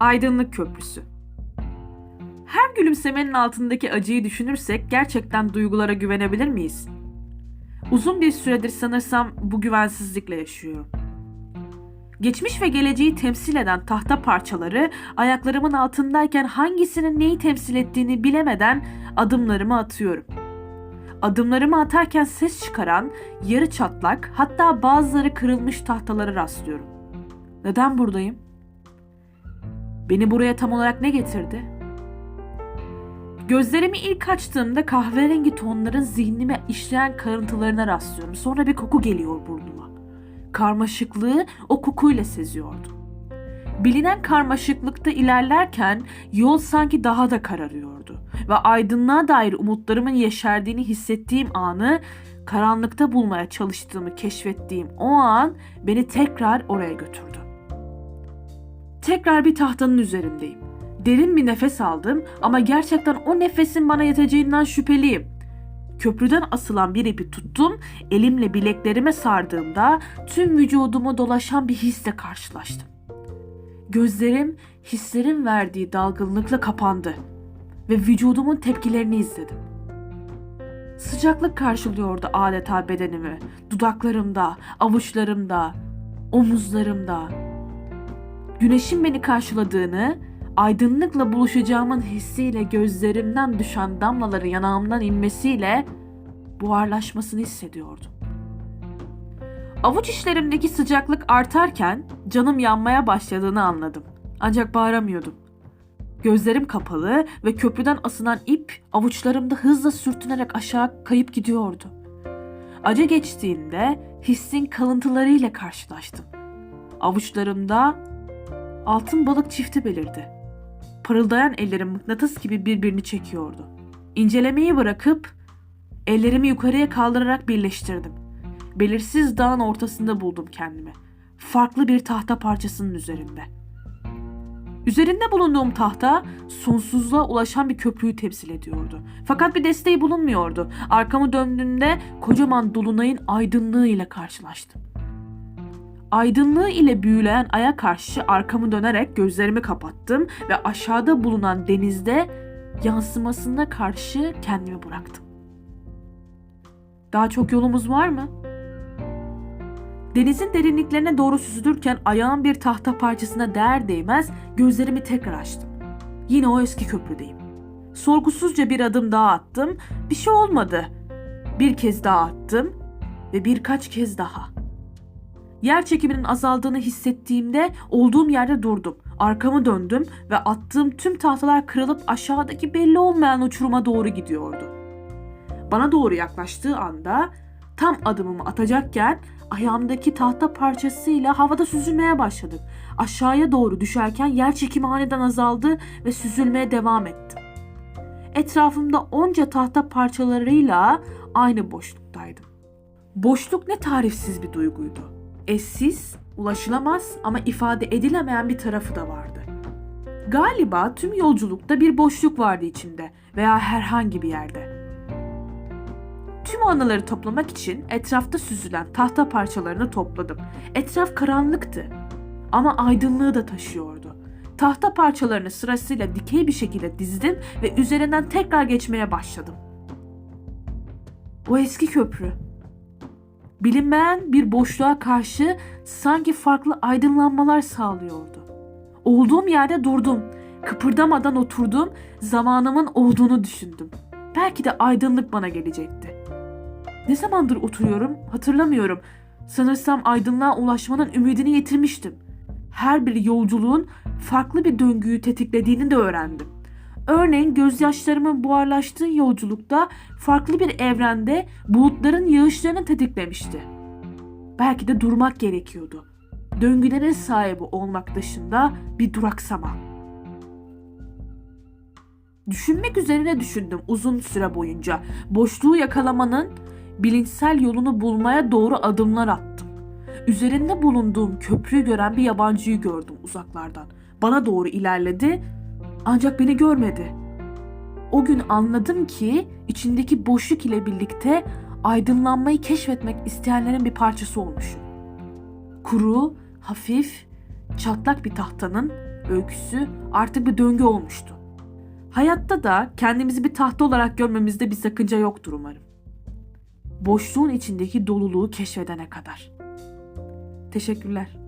Aydınlık Köprüsü Her gülümsemenin altındaki acıyı düşünürsek gerçekten duygulara güvenebilir miyiz? Uzun bir süredir sanırsam bu güvensizlikle yaşıyorum. Geçmiş ve geleceği temsil eden tahta parçaları ayaklarımın altındayken hangisinin neyi temsil ettiğini bilemeden adımlarımı atıyorum. Adımlarımı atarken ses çıkaran, yarı çatlak, hatta bazıları kırılmış tahtalara rastlıyorum. Neden buradayım? Beni buraya tam olarak ne getirdi? Gözlerimi ilk açtığımda kahverengi tonların zihnime işleyen karıntılarına rastlıyorum. Sonra bir koku geliyor burnuma. Karmaşıklığı o kokuyla seziyordum. Bilinen karmaşıklıkta ilerlerken yol sanki daha da kararıyordu ve aydınlığa dair umutlarımın yeşerdiğini hissettiğim anı karanlıkta bulmaya çalıştığımı keşfettiğim o an beni tekrar oraya götürdü. Tekrar bir tahtanın üzerindeyim. Derin bir nefes aldım ama gerçekten o nefesin bana yeteceğinden şüpheliyim. Köprüden asılan bir ipi tuttum, elimle bileklerime sardığımda tüm vücudumu dolaşan bir hisle karşılaştım. Gözlerim hislerin verdiği dalgınlıkla kapandı ve vücudumun tepkilerini izledim. Sıcaklık karşılıyordu adeta bedenimi, dudaklarımda, avuçlarımda, omuzlarımda. Güneşin beni karşıladığını, aydınlıkla buluşacağımın hissiyle gözlerimden düşen damlaların yanağımdan inmesiyle buharlaşmasını hissediyordum. Avuç içlerimdeki sıcaklık artarken canım yanmaya başladığını anladım. Ancak bağıramıyordum. Gözlerim kapalı ve köprüden asılan ip avuçlarımda hızla sürtünerek aşağı kayıp gidiyordu. Acı geçtiğinde hissin kalıntılarıyla karşılaştım. Avuçlarımda altın balık çifti belirdi. Parıldayan ellerim mıknatıs gibi birbirini çekiyordu. İncelemeyi bırakıp ellerimi yukarıya kaldırarak birleştirdim. Belirsiz dağın ortasında buldum kendimi. Farklı bir tahta parçasının üzerinde. Üzerinde bulunduğum tahta sonsuzluğa ulaşan bir köprüyü temsil ediyordu. Fakat bir desteği bulunmuyordu. Arkamı döndüğümde kocaman dolunayın aydınlığı ile karşılaştım. Aydınlığı ile büyüleyen aya karşı arkamı dönerek gözlerimi kapattım ve aşağıda bulunan denizde yansımasına karşı kendimi bıraktım. Daha çok yolumuz var mı? Denizin derinliklerine doğru süzülürken ayağım bir tahta parçasına değer değmez gözlerimi tekrar açtım. Yine o eski köprüdeyim. Sorgusuzca bir adım daha attım. Bir şey olmadı. Bir kez daha attım ve birkaç kez daha. Yer çekiminin azaldığını hissettiğimde olduğum yerde durdum. Arkamı döndüm ve attığım tüm tahtalar kırılıp aşağıdaki belli olmayan uçuruma doğru gidiyordu. Bana doğru yaklaştığı anda tam adımımı atacakken ayağımdaki tahta parçasıyla havada süzülmeye başladım. Aşağıya doğru düşerken yer çekimi aniden azaldı ve süzülmeye devam ettim. Etrafımda onca tahta parçalarıyla aynı boşluktaydım. Boşluk ne tarifsiz bir duyguydu. Eşsiz, ulaşılamaz ama ifade edilemeyen bir tarafı da vardı. Galiba tüm yolculukta bir boşluk vardı içimde veya herhangi bir yerde. Tüm anıları toplamak için etrafta süzülen tahta parçalarını topladım. Etraf karanlıktı ama aydınlığı da taşıyordu. Tahta parçalarını sırasıyla dikey bir şekilde dizdim ve üzerinden tekrar geçmeye başladım. O eski köprü. Bilinmeyen bir boşluğa karşı sanki farklı aydınlanmalar sağlıyordu. Olduğum yerde durdum. Kıpırdamadan oturdum, zamanımın olduğunu düşündüm. Belki de aydınlık bana gelecekti. Ne zamandır oturuyorum hatırlamıyorum. Sanırsam aydınlığa ulaşmanın ümidini yitirmiştim. Her bir yolculuğun farklı bir döngüyü tetiklediğini de öğrendim. Örneğin gözyaşlarımın buharlaştığı yolculukta farklı bir evrende bulutların yağışlarını tetiklemişti. Belki de durmak gerekiyordu. Döngülerin sahibi olmak dışında bir duraksama. Düşünmek üzerine düşündüm uzun süre boyunca. Boşluğu yakalamanın bilinçsel yolunu bulmaya doğru adımlar attım. Üzerinde bulunduğum köprüyü gören bir yabancıyı gördüm uzaklardan. Bana doğru ilerledi ancak beni görmedi. O gün anladım ki içindeki boşluk ile birlikte aydınlanmayı keşfetmek isteyenlerin bir parçası olmuşum. Kuru, hafif, çatlak bir tahtanın öyküsü artık bir döngü olmuştu. Hayatta da kendimizi bir tahta olarak görmemizde bir sakınca yoktur umarım. Boşluğun içindeki doluluğu keşfedene kadar. Teşekkürler.